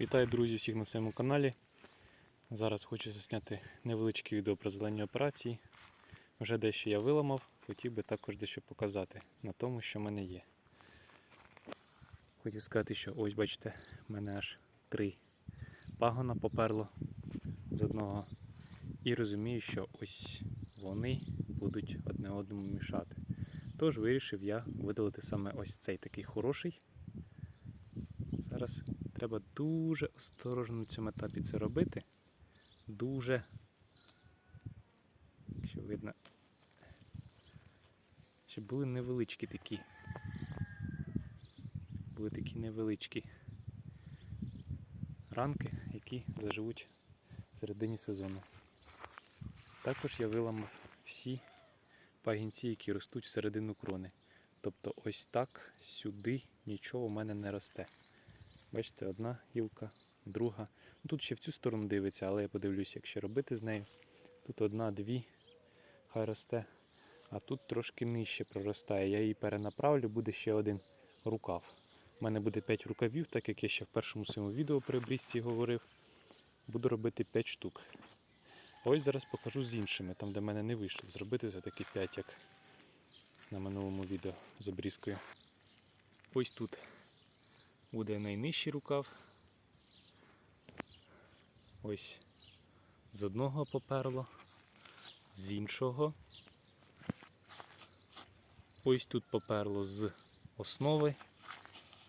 Вітаю, друзі, всіх на своєму каналі. Зараз хочу засняти невеличке відео про зелені операції. Вже дещо я виламав, хотів би також дещо показати на тому, що в мене є. Хотів сказати, що ось бачите, в мене аж три пагона поперло з одного. І розумію, що ось вони будуть одне одному мішати. Тож вирішив я видалити саме ось цей такий хороший. Зараз треба дуже осторожно на цьому етапі це робити. Дуже, якщо видно, щоб були невеличкі такі. Були такі невеличкі ранки, які заживуть в середині сезону. Також я виламав всі пагінці, які ростуть всередину крони. Тобто ось так сюди нічого у мене не росте. Бачите, одна гілка, друга. Ну, Тут ще в цю сторону дивиться, але я подивлюся, як ще робити з нею. Тут одна, дві, хай росте. А тут трошки нижче проростає. Я її перенаправлю, буде ще один рукав. У мене буде 5 рукавів, так як я ще в першому своєму відео при обрізці говорив. Буду робити 5 штук. Ось зараз покажу з іншими, там де в мене не вийшло зробити все-таки 5, як на минулому відео з обрізкою. Ось тут буде найнижчий рукав. Ось з одного поперло, з іншого. Ось тут поперло з основи,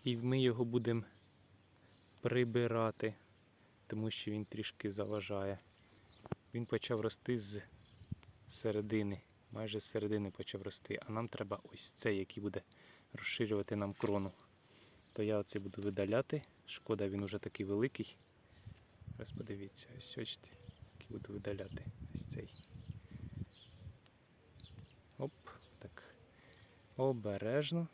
і ми його будемо прибирати, тому що він трішки заважає. Він почав рости з середини, майже з середини почав рости, а нам треба ось цей, який буде розширювати нам крону то я оце буду видаляти. Шкода, він уже такий великий. Зараз подивіться, ось бачите, який буду видаляти ось цей. Оп, так. Обережно.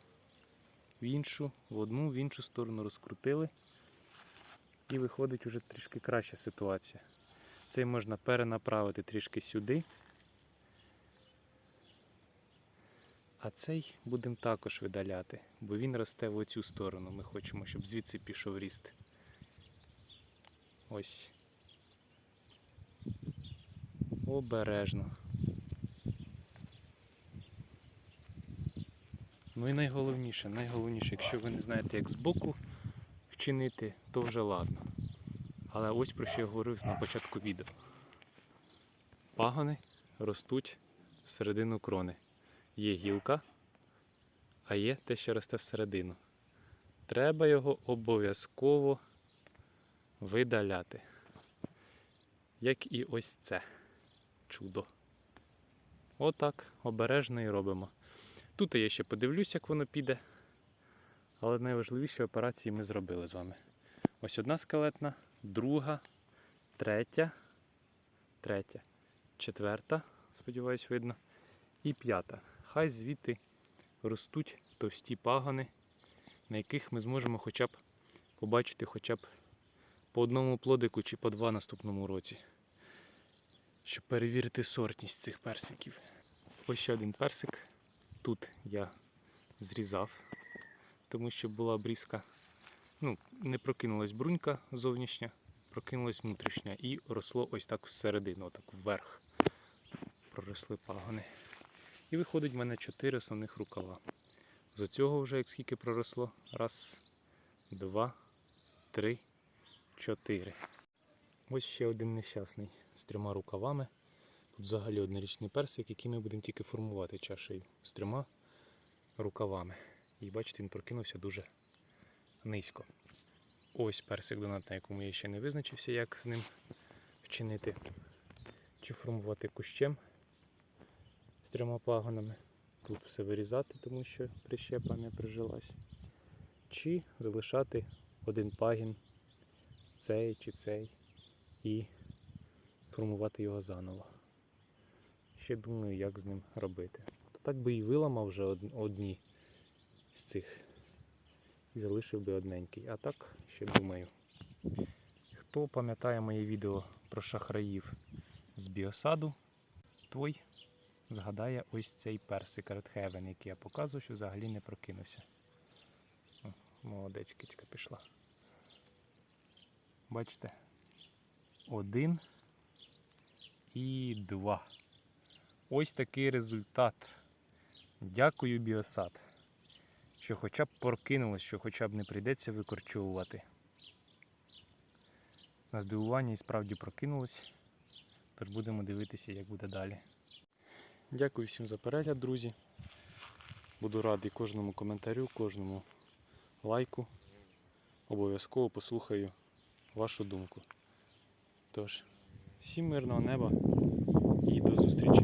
В іншу, в одну, в іншу сторону розкрутили. І виходить уже трішки краща ситуація. Цей можна перенаправити трішки сюди. А цей будемо також видаляти, бо він росте в оцю сторону. Ми хочемо, щоб звідси пішов ріст. Ось. Обережно. Ну і найголовніше, найголовніше, якщо ви не знаєте, як збоку вчинити, то вже ладно. Але ось про що я говорив на початку відео. Пагони ростуть всередину крони. Є гілка, а є те, що росте всередину. Треба його обов'язково видаляти. Як і ось це чудо. Отак, обережно і робимо. Тут я ще подивлюсь, як воно піде. Але найважливіші операції ми зробили з вами. Ось одна скелетна, друга, третя, третя, четверта, сподіваюсь, видно, і п'ята. Хай звідти ростуть товсті пагони, на яких ми зможемо хоча б побачити хоча б по одному плодику чи по два наступному році, щоб перевірити сортність цих персиків. Ось ще один персик. Тут я зрізав, тому що була обрізка. Ну, не прокинулась брунька зовнішня, прокинулась внутрішня і росло ось так всередину, отак вверх. Проросли пагони. І виходить в мене 4 основних рукава. З цього вже як скільки проросло? Раз, два, три, чотири. Ось ще один нещасний з трьома рукавами. Тут взагалі однорічний персик, який ми будемо тільки формувати чашею з трьома рукавами. І бачите, він прокинувся дуже низько. Ось персик донат, на якому я ще не визначився, як з ним вчинити. Чи формувати кущем трьома пагонами. Тут все вирізати, тому що прищепа не прижилась. Чи залишати один пагін, цей чи цей, і формувати його заново. Ще думаю, як з ним робити. То так би і виламав вже од- одні з цих і залишив би одненький. А так ще думаю. Хто пам'ятає моє відео про шахраїв з біосаду, той згадає ось цей персик Heaven, який я показував, що взагалі не прокинувся. О, молодець, кицька пішла. Бачите? Один і два. Ось такий результат. Дякую, біосад. Що хоча б прокинулось, що хоча б не прийдеться викорчовувати. На здивування і справді прокинулось. Тож будемо дивитися, як буде далі. Дякую всім за перегляд, друзі. Буду радий кожному коментарю, кожному лайку. Обов'язково послухаю вашу думку. Тож, всім мирного неба і до зустрічі!